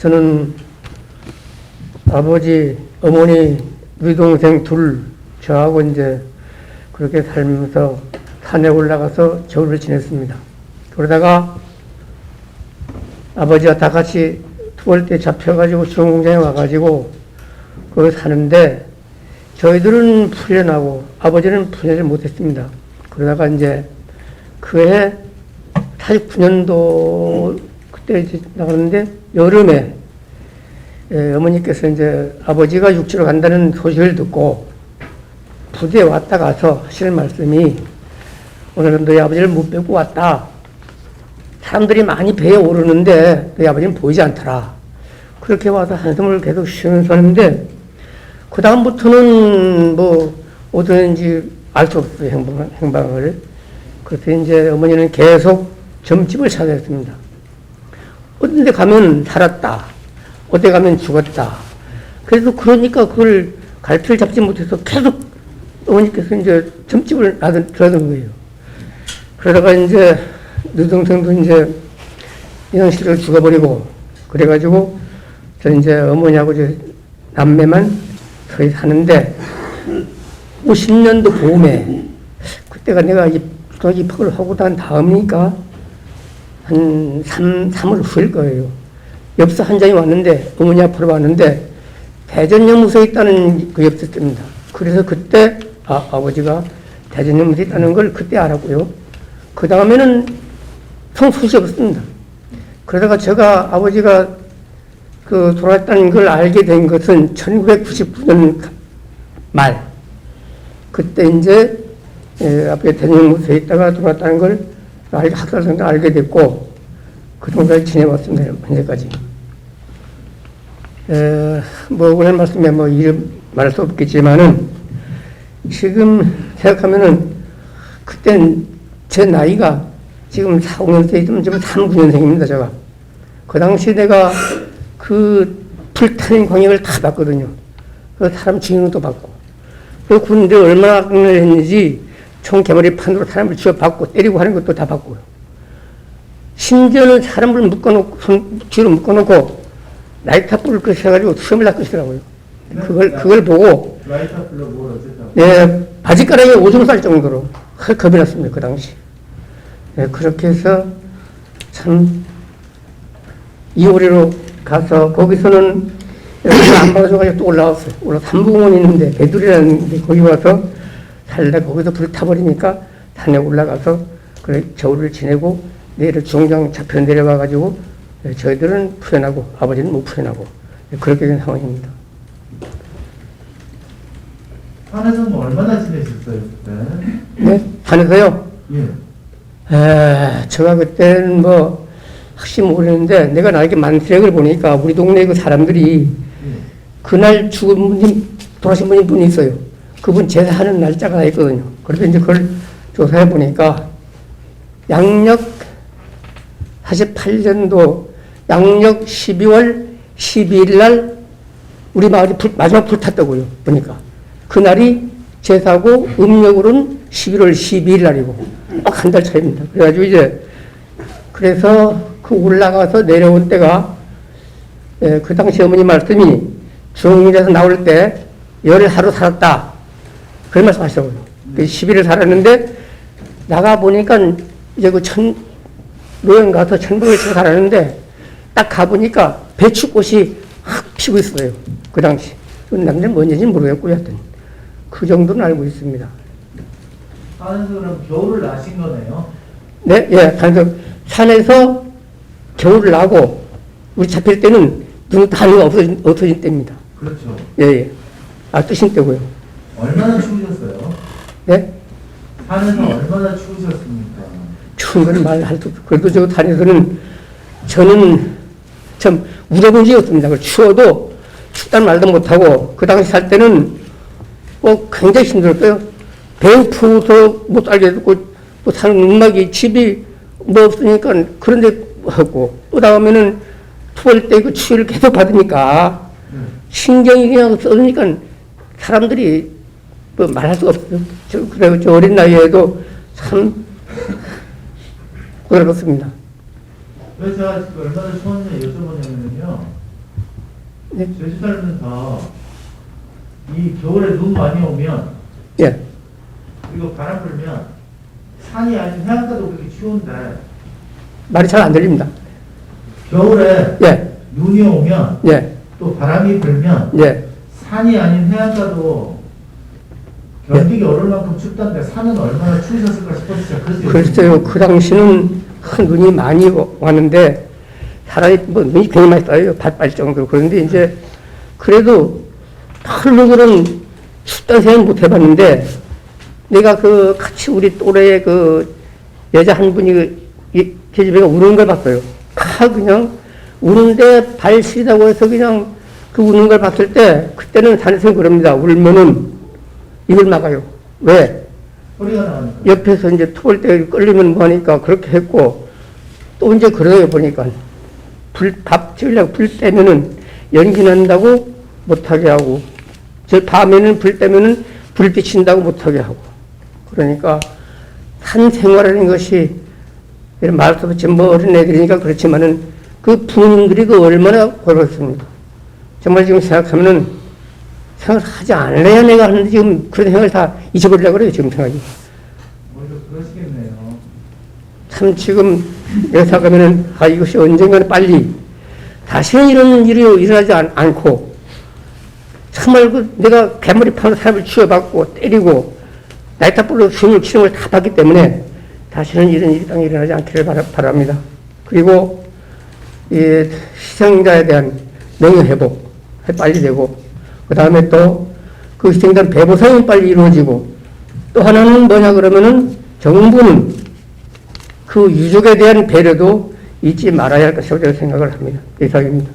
저는 아버지, 어머니, 우리 동생 둘, 저하고 이제 그렇게 살면서 산에 올라가서 겨울을 지냈습니다. 그러다가 아버지가 다 같이 투월 때 잡혀가지고 중공장에 와가지고 거기 사는데 저희들은 풀려나고 아버지는 풀려지 못했습니다. 그러다가 이제 그해 49년도 그때 이제 나갔는데 여름에 예, 어머니께서 이제 아버지가 육지로 간다는 소식을 듣고 부대에 왔다 가서 하시는 말씀이 오늘은 너희 아버지를 못 뵙고 왔다. 사람들이 많이 배에 오르는데 너희 아버지는 보이지 않더라. 그렇게 와서 한숨을 계속 쉬면서 하는데 그 다음부터는 뭐 어디든지 알 수 없어요 행방, 행방을. 그래서 이제 어머니는 계속 점집을 찾아했습니다. 어떤 데 가면 살았다. 어디 가면 죽었다. 그래서 그러니까 그걸 갈피를 잡지 못해서 계속 어머니께서 이제 점집을 놔둔, 들어둔 거예요. 그러다가 이제 누동생도 이제 인왕실을 죽어버리고 그래가지고 저 이제 어머니하고 이제 남매만 서희 사는데 50년도 봄에 그때가 내가 이 중학교 입학을 하고 난 다음이니까 한 3, 3월 후일 거예요. 엽서 한 장이 왔는데 어머니 앞으로 왔는데 대전연무소에 있다는 그 엽서입니다. 그래서 그때 아, 아버지가 대전연무소에 있다는 걸 그때 알았고요. 그 다음에는 성 소식이 없습니다. 그러다가 제가 아버지가 그 돌아왔다는 걸 알게 된 것은 1999년 말 그때 이제 예, 앞에 대전무소에 있다가 돌아왔다는 걸 알- 학살생도 알게 됐고 그 정도까지 지내왔습니다. 현재까지. 에, 뭐 오늘 말씀에 뭐 이름 말할 수 없겠지만은 지금 생각하면은 그땐 제 나이가 지금 4, 5년생 있으면 지금 3, 9년생입니다, 제가. 그 당시 내가 그 불타는 광역을 다 봤거든요. 그 사람 것도 봤고. 그 군대 얼마나 악을 했는지 총 개머리 판으로 사람을 쥐어박고 때리고 하는 것도 다 봤고요. 심지어는 사람을 묶어놓고, 손 뒤로 묶어놓고 라이터 불을 끄셔가지고 수염을 낚으시더라고요. 그걸, 그걸 보고 라이터 불러 뭘 어쨌다. 내 바지가랑에 오줌 쌀 정도로 헐 겁이 났습니다. 그 당시. 예, 그렇게 해서 참 이호리로 가서 거기서는 안 받아줘가지고 또 올라왔어요. 올라 삼부공원 있는데 배두리라는 데 거기 와서 살다 거기서 불 타버리니까 산에 올라가서 그래 겨울을 지내고 내일 중장 잡혀 내려가가지고 예, 저희들은 풀어나고 아버지는 못 풀어나고 예, 그렇게 된 상황입니다. 산에서는 얼마나 지내셨어요, 그때? 네? 산에서요? 예. 에, 제가 그때는 뭐, 확실히 모르는데, 내가 나에게 만세력을 보니까 우리 동네 그 사람들이 예. 그날 죽은 분이, 돌아가신 분이 분이 있어요. 그분 제사하는 날짜가 다 있거든요. 그래서 이제 그걸 조사해 보니까, 양력 48년도 양력 12월 12일 날 우리 마을이 불- 마지막 불 탔다고요. 보니까. 그날이 제사고 음력으로는 11월 12일 날이고 딱 한 달 차이입니다. 그래가지고 이제 그래서 그 올라가서 내려올 때가 예, 그 당시 어머니 말씀이 중일에서 나올 때 열 하루 살았다. 그런 말씀 하시더라고요. 그 10일을 살았는데 나가 보니까 이제 그 천, 노연 가서 천국을 치고 살았는데 딱 가보니까 배추꽃이 확 피고 있어요. 그 당시. 그 남자는 뭔지 모르겠고요. 하여튼. 그 정도는 알고 있습니다. 산에서 그럼 겨울을 나신 거네요. 네, 예. 그래서 산에서 겨울을 나고 우리 잡힐 때는 눈 단위가 없어진, 없어진 때입니다. 그렇죠. 예, 예. 아, 뜨신 때고요. 얼마나 추우셨어요? 네? 산에서 얼마나 추우셨습니까? 추운 건 말할 수 없고. 그래도 저 산에서는 저는 참 울어본 적이 없습니다. 그 추워도 춥다는 말도 못하고 그 당시 살 때는 뭐 굉장히 힘들었어요. 배고프서 못 살게 됐고 또 사는 음악이 집이 뭐 없으니까 그런데 하고 또 다음에는 투월 때그 추위를 계속 받으니까 신경이 그냥 써니까 사람들이 뭐 말할 수가 없어요. 저, 그래, 저 어린 나이에도 참 고생했습니다. 왜 제가 지금 얼마나 추웠냐 여쭤보냐면요. 네. 제주 살면서 이 겨울에 눈 많이 오면 예, 그리고 바람 불면 산이 아닌 해안가도 그렇게 추운데 말이 잘 안 들립니다. 겨울에 예, 눈이 오면 예, 또 바람이 불면 예. 산이 아닌 해안가도 견디기 어려울 만큼 춥다는데 산은 얼마나 추우셨을까 제가 그래서 글쎄요, 그 당시는 큰 눈이 많이 와- 왔는데, 사람이 뭐 눈이 굉장히 많이 쌓여요. 발발 정도로. 그런데 이제, 그래도 하루는 춥다는 생각 못 해봤는데, 내가 그 같이 우리 또래의 그 여자 한 분이 그 이- 계집애가 우는 걸 봤어요. 다 그냥 우는데 발 시리다고 해서 그냥 그 우는 걸 봤을 때, 그때는 산에서 그럽니다. 울면은 입을 막아요. 왜? 옆에서 이제 토할 때 끌리면 뭐하니까 그렇게 했고 또 이제 그래요 보니까 불, 밥 지으려고 불 떼면은 연기 난다고 못하게 하고 저 밤에는 불 떼면은 불 비친다고 못하게 하고 그러니까 산 생활하는 것이 이런 말도 없이 뭐 어린애들이니까 그렇지만은 그 부모님들이 그 얼마나 고맙습니까 정말 지금 생각하면은 생각을 하지 않을래야 내가 하는데 지금 그런 생각을 다 잊어버리려고 그래요 지금 생각이 오히려 그러시겠네요. 참 지금 내가 생각하면은 아 이것이 언젠가는 빨리 다시는 이런 일이 일어나지 않, 않고 정말 그 내가 개머리 파는 사람을 취업받고 때리고 나이타불로 숨을 치는 걸 다 봤기 때문에 다시는 이런 일이 땅에 일어나지 않기를 바라, 바랍니다. 그리고 이 희생자에 대한 명예회복 빨리 되고 그 다음에 또 그 희생자 배보상이 빨리 이루어지고 또 하나는 뭐냐 그러면은 정부는 그 유족에 대한 배려도 잊지 말아야 할 것이라고 생각을 합니다. 이상입니다.